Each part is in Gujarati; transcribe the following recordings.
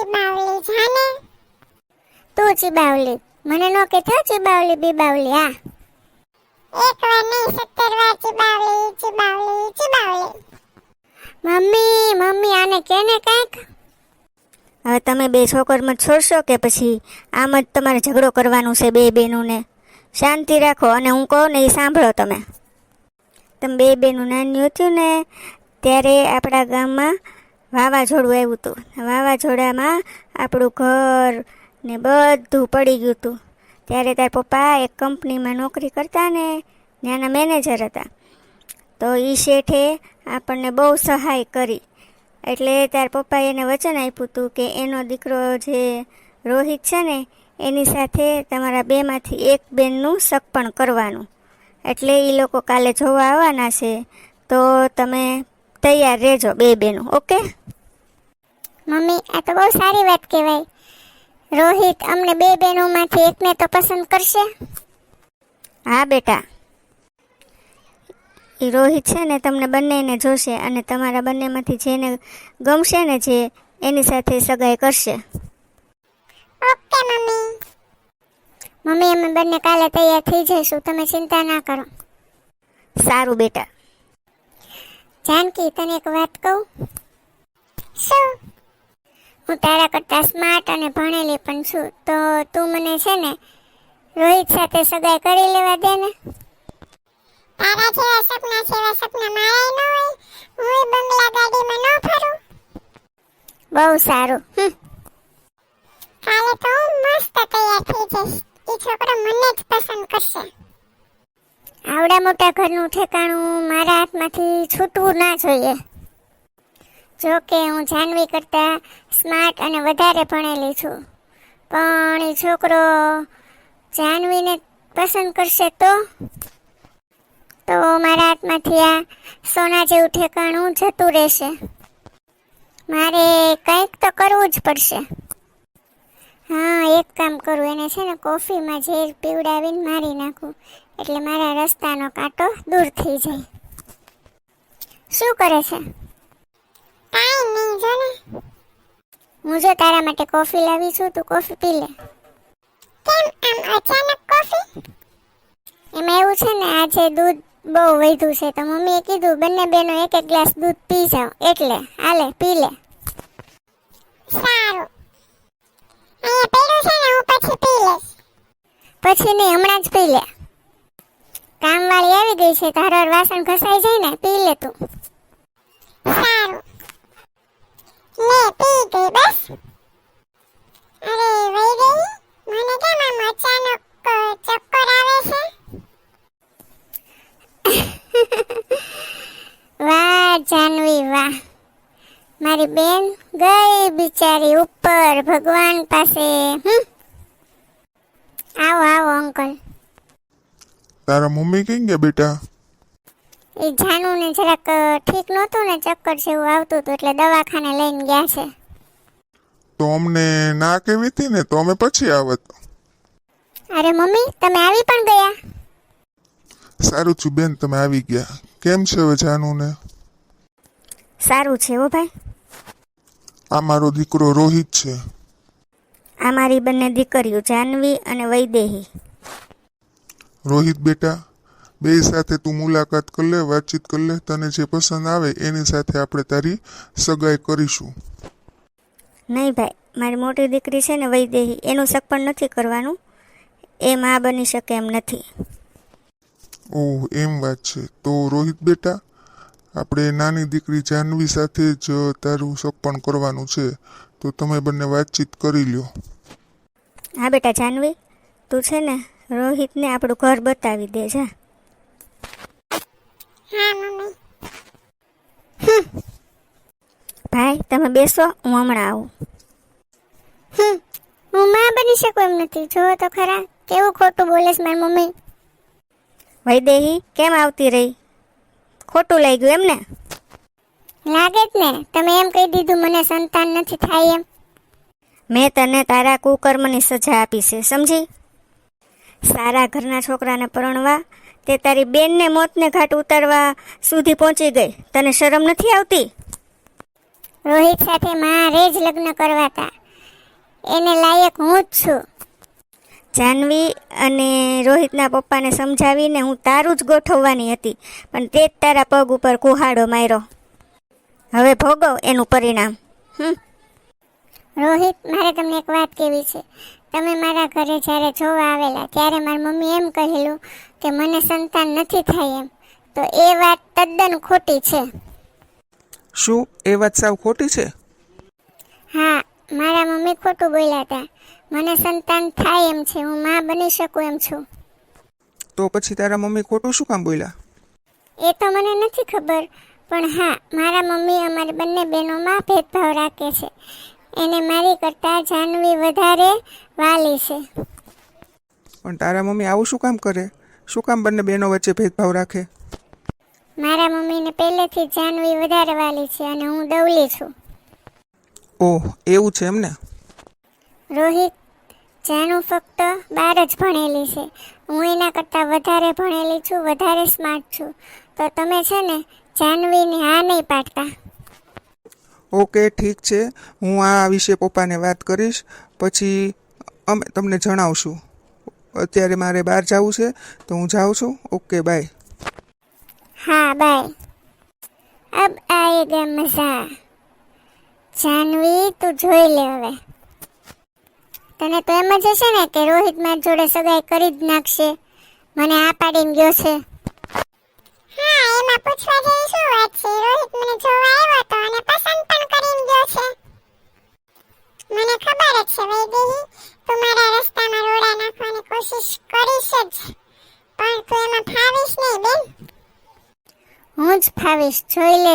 ચીબાવલી જાને તું ચીબાવલી? મને નો કે થયો ચીબાવલી, બીબાવલી આ એક વાર નહીં, સત્તર વાર ચીબાવલી ચીબાવલી ચીબાવલી. મમ્મી મમ્મી, આને કેને કંઈક? હવે તમે બે છોકરમાં છોડશો કે પછી આમ જ તમારે ઝઘડો કરવાનું છે બે બેનુંને? શાંતિ રાખો અને હું કહું ને એ સાંભળો તમે. તમે બે બેનું નાનું હતું ને, ત્યારે આપણા ગામમાં વાવાઝોડું આવ્યું હતું. વાવાઝોડામાં આપણું ઘર ને બધું પડી ગયું હતું. ત્યારે તાર પપ્પા એક કંપનીમાં નોકરી કરતા ને ત્યાંના મેનેજર હતા. તો એ શેઠે આપણને બહુ સહાય કરી. એટલે તાર પપ્પાએ એને વચન આપ્યું હતું કે એનો દીકરો જે રોહિત છે ને, એની સાથે તમારા બેમાંથી એક બેનનું સગપણ કરવાનું. એટલે એ લોકો કાલે જોવા આવવાના છે. તો તમે તૈયાર રહેજો બે બેનું, ઓકે? મમ્મી આ તો બહુ સારી વાત કહેવાય. રોહિત અમને બે બહેનોમાંથી એકને તો પસંદ કરશે. હા બેટા. એ રોહિત છે ને તમને બંનેને જોશે અને તમારા બંનેમાંથી જેને ગમશે ને જે એની સાથે સગાઈ કરશે. Okay mummy. મમ્મી અમે બંને કાલે તૈયાર થઈ જઈશું. તમે ચિંતા ના કરો. સારું બેટા. જાનકી તને એક વાત કહું? શું? હું તારા કરતાં સ્માર્ટ અને ભણેલી પણ છું. તો તું મને છે ને રોહિત સાથે સગાઈ કરી લેવા દે ને. તારા જેવા સપના જેવા સપના મારા ન હોય હું બંગલા ગાડીમાં ન ફરું. બહુ સારું. કાલે તો હું મસ્ત તૈયાર થઈ જઈશ. એ છોકરો મને જ પસંદ કરશે. આવડા મોટા ઘરનું ઠેકાણું મારા હાથમાંથી છૂટવું ના જોઈએ. જો કે હું જાનવી કરતાં સ્માર્ટ અને વધારે ભણેલી છું. પણ એ છોકરો જાનવીને પસંદ કરશે તો? તો મારા હાથમાંથી આ સોના જેવું ઠેકાણું જતું રહેશે. મારે કંઈક તો કરવું જ પડશે. હા, એક કામ કરું. એને છે ને કોફીમાં ઝેર પીવડાવીને મારી નાખું. એટલે મારા રસ્તાનો કાંટો દૂર થઈ જાય. શું કરે છે? કાંઈ ને હું જો તારા માટે કોફી લાવી છું, તું કોફી પી લે. કેમ? આમ અચાનક કોફી? એમાં એવું છે ને આજે દૂધ બહુ વધ્યું છે, તો મમ્મીએ કીધું, બંને બહેનો એક એક ગ્લાસ દૂધ પી જાઓ. એટલે, હાલે, પી લે. પછી પી નહીં, હમણાં જ પી લે. કામવાળી આવી ગઈ છે તારો વાસણ ઘસાઈ જાય ને, પી લે તું સારું લે પી બસ અરે વઈ ગઈ મને કેમ આમ અચાનક ચક્કર આવે છે વાહ, જાનવી, વાહ. મારી બેન ગઈ બિચારી ઉપર ભગવાન પાસે. હમ. આવો આવો, અંકલ. તારા મમ્મી કઈ ગયા બેટા? એ જાનુને જરાક ઠીક નહોતું ને ચક્કર જેવું આવતું હતું એટલે દવાખાને લઈને ગયા છે. તો અમને ના કેવી હતી ને? તો અમે પછી આવત. અરે મમ્મી તમે આવી પણ ગયા? સારું છું બેન તમે આવી ગયા. કેમ છે હવે જાનુને સારું છે હો ભાઈ. આ મારો દીકરો રોહિત છે. આ મારી બંને દીકરીઓ જાનવી અને વૈદેહી. રોહિત બેટા? બે સાથે તું મુલાકાત કર લે વાતચીત કર લે તને જે પસંદ આવે એની સાથે આપણે તારી સગાઈ કરીશું. નહીં ભાઈ મારી મોટી દીકરી છે ને વૈદેહી એનું સગપણ નથી કરવાનું. એ મા બની શકે એમ નથી. ઓહ એમ વાત છે. તો રોહિત બેટા આપણે નાની દીકરી જાહ્નવી સાથે જ તારું સગપણ કરવાનું છે. તો તમે બંને વાતચીત કરી લ્યો. હા બેટા જાનવી તું છે ને રોહિતને આપણું ઘર બતાવી દે જા હા મમ્મી ભાઈ તમે બેસો હું હમણાં આવું. હું માં બની શકું એમ નથી. જો તો ખરા કેવું ખોટું બોલે છે મારી મમ્મી. વૈદેહી કેમ આવતી રહી? ખોટું લઈ ગયું એમ ને લાગે જ ને. તમે એમ કહી દીધું મને સંતાન નથી થાય એમ. મેં તને તારા કુકર્મની સજા આપી છે સમજી? સારા ઘરના છોકરાને પરણવા તે તારી બેનને મોતને ઘાટ ઉતારવા સુધી પહોંચી ગઈ. તને શરમ નથી આવતી? રોહિત સાથે મારે જ લગ્ન કરવા હતા એને લાયક હું જ છું. જાનવી અને રોહિતના પપ્પાને સમજાવીને હું તારું જ ગોઠવવાની હતી પણ તે જ તારા પગ ઉપર કુહાડો માર્યો. હવે ભોગવ એનું પરિણામ. હમ. રોહિત મારે તમને એક વાત કહેવી છે? તમે મારા ઘરે જ્યારે જોવા આવેલા ત્યારે મારી મમ્મી એમ કહેલું કે મને સંતાન નથી થાય એમ. તો એ વાત તદ્દન ખોટી છે. શું એ વાત સાવ ખોટી છે? હા મારા મમ્મી ખોટું બોલ્યા હતા મને સંતાન થાય એમ છે હું માં બની શકું એમ છું. તો પછી તારા મમ્મી ખોટું શું કામ બોલ્યા? એ તો મને નથી ખબર પણ હા મારા મમ્મી અમારી બંને બહેનોમાં ભેદભાવ રાખે છે. એને મારી કરતાં જાનવી વધારે વાલી છે. પણ તારા મમ્મી આવું શું કામ કરે? શું કામ બંને બહેનો વચ્ચે ભેદભાવ રાખે? મારા મમ્મીને પહેલેથી જાનવી વધારે વાલી છે અને હું દવલી છું. ઓહ એવું છે એમને? રોહિત જાનુ ફક્ત બાર જ ભણેલી છે. હું એના કરતાં વધારે ભણેલી છું વધારે સ્માર્ટ છું. તો તમે છે ને જાનવીને હા નહીં પાડતા. ઓકે ઠીક છે હું આ વિશે પપ્પાને વાત કરીશ પછી અમે તમને જણાવશું અત્યારે મારે બહાર જવું છે તો હું જાઉં છું ઓકે બાય हाँ बाय अब आएगा मजा જાનવી તું જોઈ લે હવે તને તો એમ જ હશે ને કે રોહિત મારી જોડે સગાઈ કરી જ નાખશે મને આ પાડીને ગયો છે હા એમાં પૂછવા જેવી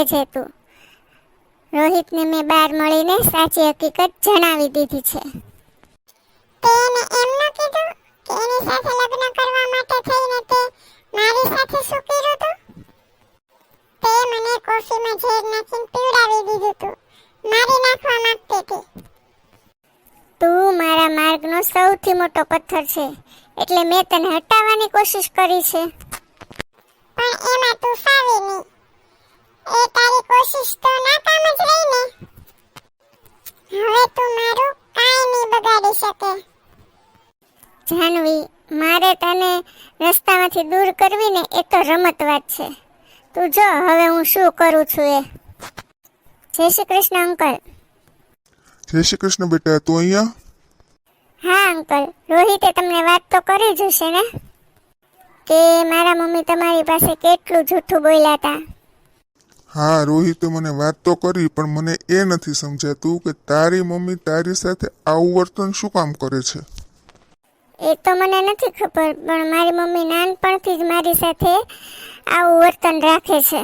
જોઈ લેજે તું. રોહિતને મેં બહાર મળીને સાચી હકીકત જણાવી દીધી છે. તેને એમ ન કીધું કે એની સાથે લગ્ન કરવા માટે થઈને તે મારી સાથે શું કર્યું તું? તે મને કોફીમાં ઝેર નાખીને પીવડાવી દીધું તું. મારી નાખવા માંગતી હતી. તું મારા માર્ગનો સૌથી મોટો પથ્થર છે એટલે મેં તને હટાવવાની કોશિશ કરી છે. પણ એમાં તું ફાવી નહીં. એ તારી કોશિશ તો નાકામ જ રહી ને હવે તું મારું કાંઈ નહીં બગાડી શકે. જાનવી મારે તને રસ્તામાંથી દૂર કરવી ને એ તો રમત વાત છે. તું જો હવે હું શું કરું છું એ. જય શ્રી કૃષ્ણ અંકલ. જય શ્રી કૃષ્ણ બેટા તું અહીંયા? હા અંકલ. રોહિતે તમને વાત તો કરી જ હશે ને? કે મારા મમ્મી તમારી પાસે કેટલું જૂઠું બોલ્યા હતા હા, રોહિતે મને વાત તો કરી, પણ મને એ નથી સમજાતું કે તારી મમ્મી તારી સાથે આવું વર્તન શું કામ કરે છે? એ તો મને નથી ખબર, પણ મારી મમ્મી નાનપણથી જ મારી સાથે આવું વર્તન રાખે છે.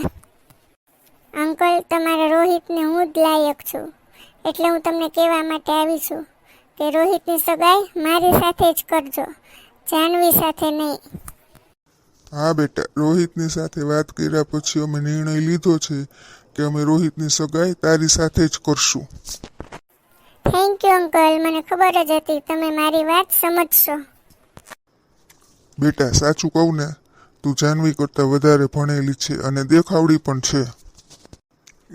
અંકલ, તમારા રોહિતને હું જ લાયક છું, એટલે હું તમને કહેવા માટે આવી છું કે રોહિતની સગાઈ મારી સાથે જ કરજો, જાનવી સાથે નહીં. હા બેટા રોહિતની સાથે વાત કર્યા પછી અમે નિર્ણય લીધો છે કે અમે રોહિતની સગાઈ તારી સાથે જ કરશું. થેન્ક યુ અંકલ મને ખબર જ હતી. તમે મારી વાત સમજશો. બેટા સાચું કહું ને તું જાનવી કરતાં વધારે ભણેલી છે અને દેખાવડી પણ છે.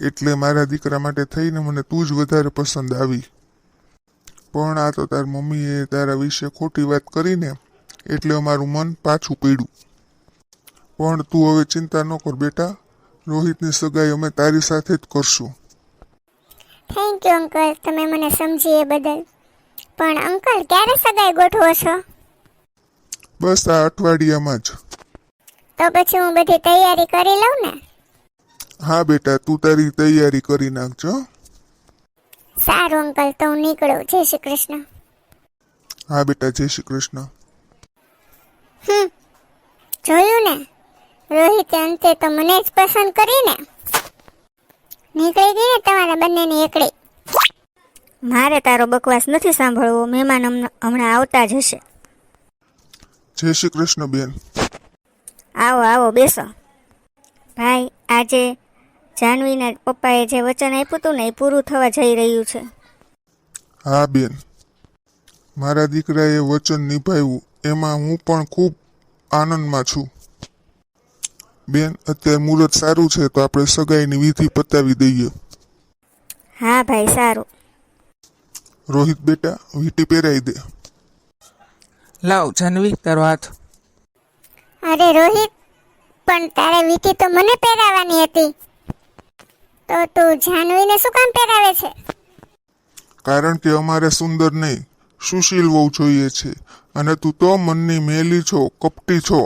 એટલે મારા દીકરા માટે થઈને મને તું જ વધારે પસંદ આવી. પણ આ તો તાર મમ્મીએ તારા વિશે ખોટી વાત કરીને એટલે અમારું મન પાછું પડ્યું. પણ તું હવે ચિંતા ન કર બેટા. રોહિતની સગાઈ અમે તારી સાથે જ કરશું. થેન્ક યુ અંકલ તમે મને સમજી એ બદલ. પણ અંકલ ક્યારે સગાઈ ગોઠવો છો? બસ આ અઠવાડિયામાં જ. તો પછી હું બધી તૈયારી કરી લઉં ને? હા બેટા તું તારી તૈયારી કરી નાખજો સારું અંકલ તો હું નીકળું. જય શ્રી કૃષ્ણ. હા બેટા જય શ્રી કૃષ્ણ. હમ. જોયું ને? રોહિતે અંતે તો મને જ પસંદ કરીને નીકળી ગઈ ને તમારા બંનેની એકડી. મારે તારો બકવાસ નથી સાંભળવો મહેમાન હમણાં આવતા જ હશે. જય શ્રી કૃષ્ણ બેન. આવો આવો બેસો. ભાઈ આજે જાનવીના પપ્પાએ જે વચન આપ્યું હતું ને એ પૂરું થવા જઈ રહ્યું છે. હા બેન. મારા દીકરાએ વચન નિભાવ્યું એમાં હું પણ ખૂબ આનંદમાં છું. બેન અત્યારે મુહૂર્ત સારું છે તો આપણે સગાઈની વિધિ પતાવી દઈએ. હા ભાઈ સારું. રોહિત બેટા વીટી પહેરાવી દે. લાવ જાનવી તારો હાથ. અરે રોહિત પણ તારે વીટી તો મને પહેરાવાની હતી. તો તું જાનવીને શું કામ પહેરાવે છે? કારણ કે અમારે સુંદર નહીં સુશીલ વહુ જોઈએ છે અને તું તો મનની મેલી છો કપટી છો.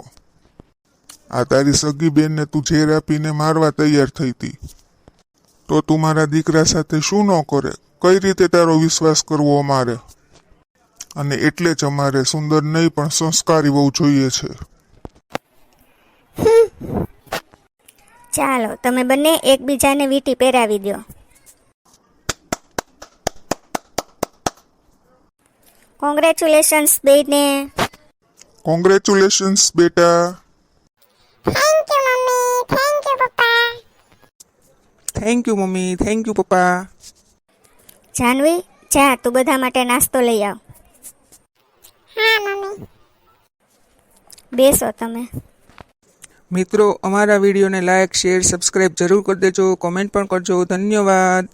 આ તારી સગી બેનને તું ઝેર આપીને મારવા તૈયાર થઈ હતી તો તું મારા દીકરા સાથે શું ન કરે? કઈ રીતે તારો વિશ્વાસ કરવો અમારે? અને એટલે જ અમારે સુંદર નહીં પણ સંસ્કારી બહુ જોઈએ છે. ચાલો તમે બંને એકબીજાને વીંટી પહેરાવી દો. કોંગ્રેચ્યુલેશન્સ બેને. કોંગ્રેચ્યુલેશન્સ બેટા. Thank you mummy thank you papa thank you mummy thank you papa Jhanvi જા તું બધા માટે નાસ્તો લઈ આવ. હા મમ્મી બેસો તમે. મિત્રો અમારા વિડીયોને લાઇક શેર સબસ્ક્રાઈબ જરૂર કરી દેજો. કોમેન્ટ પણ કરજો. ધન્યવાદ.